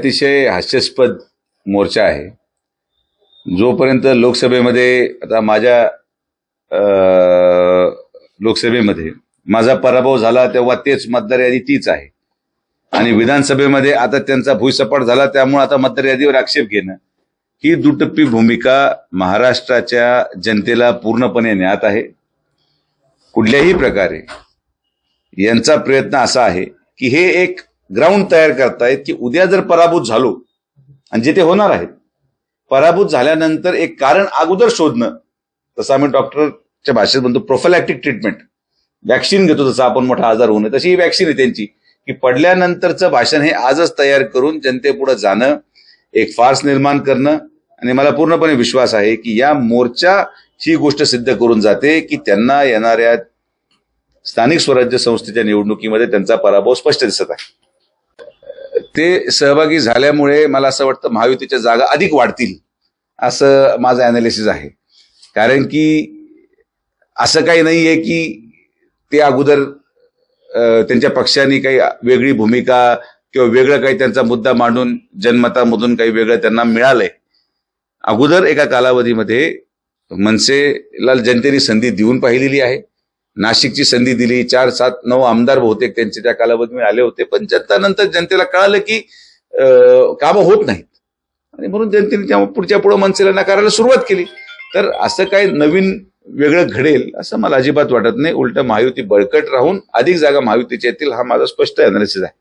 अतिशय हास्यास्पद मोर्चा आहे. जोपर्यंत लोकसभेमध्ये आता माझ्या लोकसभेमध्ये माझा पराभव झाला तेव्हा तेच मतदार यादी तीच आहे. आणि विधानसभेमध्ये आता त्यांचा भुईसपाट झाला त्यामुळे आता मतदार यादीवर आक्षेप घेणं ही दुटप्पी भूमिका महाराष्ट्राच्या जनतेला पूर्णपणे ज्ञात आहे. कुठल्याही प्रकारे यांचा प्रयत्न असा आहे की हे एक ग्राउंड तयार करतायत की उद्या जर पराभूत झालो आणि जे ते होणार आहेत पराभूत झाल्यानंतर एक कारण अगोदर शोधणं तसं आम्ही डॉक्टरच्या भाषेत म्हणतो प्रोफेलॅक्टिक ट्रीटमेंट वॅक्सिन घेतो जसं आपण मोठा आजार होऊ नये तशी ही वॅक्सिन आहे त्यांची. की पडल्यानंतरचं भाषण हे आजच तयार करून जनतेपुढे जाणं एक फार्स निर्माण करणं आणि मला पूर्णपणे विश्वास आहे की या मोर्चा ही गोष्ट सिद्ध करून जाते की त्यांना येणाऱ्या स्थानिक स्वराज्य संस्थेच्या निवडणुकीमध्ये त्यांचा पराभव स्पष्ट दिसत आहे. ते सहभागी झाल्यामुळे मला असं वाटतं महायुतीच्या जागा अधिक वाढतील असं माझं अनालिसिस आहे. कारण की असं काही नाही आहे की ते अगोदर त्यांच्या पक्षाने काही वेगळी भूमिका किंवा वेगळं काही त्यांचा मुद्दा मांडून जनमतामधून काही वेगळं त्यांना मिळालंय. अगोदर एका कालावधीमध्ये मनसेला जनतेने संधी देऊन पाहिलेली आहे. नाशिकची संधी दिली चार सात नऊ आमदार बहुतेक त्यांचे त्या कालावधीमध्ये आले होते. पण जनतानंतर जनतेला कळालं की कामं होत नाहीत. आणि म्हणून जनतेने त्या पुढच्या पुढे मनसेला नाकारायला सुरुवात केली. तर असं काय नवीन वेगळं घडेल असं मला अजिबात वाटत नाही. उलट महायुती बळकट राहून अधिक जागा महायुतीच्या येतील हा माझा स्पष्ट अनालिसिस आहे.